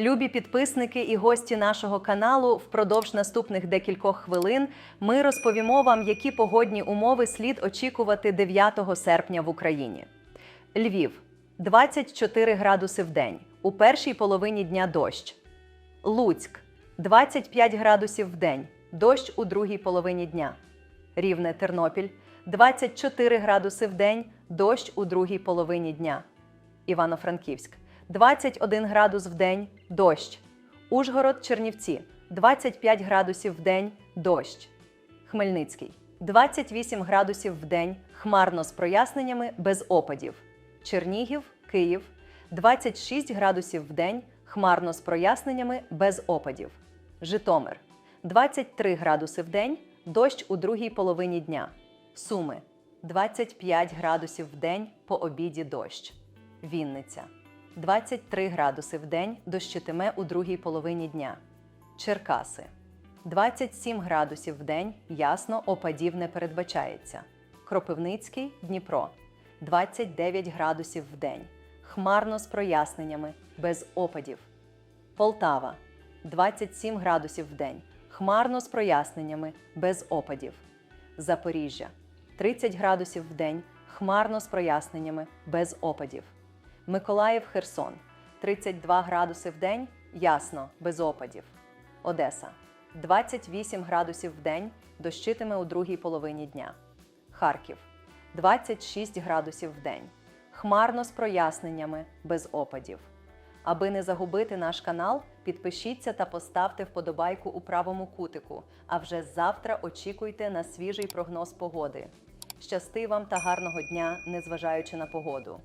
Любі підписники і гості нашого каналу, впродовж наступних декількох хвилин ми розповімо вам, які погодні умови слід очікувати 9 серпня в Україні. Львів 24 градуси в день. У першій половині дня дощ. Луцьк 25 градусів в день. Дощ у другій половині дня. Рівне Тернопіль 24 градуси в день. Дощ у другій половині дня. Івано-Франківськ 21 градус в день, дощ. Ужгород, Чернівці 25 градусів в день, дощ. Хмельницький 28 градусів в день, хмарно з проясненнями без опадів. Чернігів, Київ 26 градусів в день, хмарно з проясненнями без опадів. Житомир 23 градуси в день, дощ у другій половині дня. Суми 25 градусів в день, по обіді дощ. Вінниця 23 градуси в день дощитиме у другій половині дня. Черкаси 27 градусів в день, ясно, опадів не передбачається. Кропивницький, Дніпро 29 градусів в день. Хмарно з проясненнями, без опадів. Полтава 27 градусів в день. Хмарно з проясненнями, без опадів. Запоріжжя 30 градусів в день. Хмарно з проясненнями, без опадів. Миколаїв, Херсон 32 градуси в день, ясно, без опадів. Одеса 28 градусів в день, дощитиме у другій половині дня. Харків 26 градусів в день. Хмарно з проясненнями, без опадів. Аби не загубити наш канал, підпишіться та поставте вподобайку у правому кутику. А вже завтра очікуйте на свіжий прогноз погоди. Щасти вам та гарного дня, незважаючи на погоду.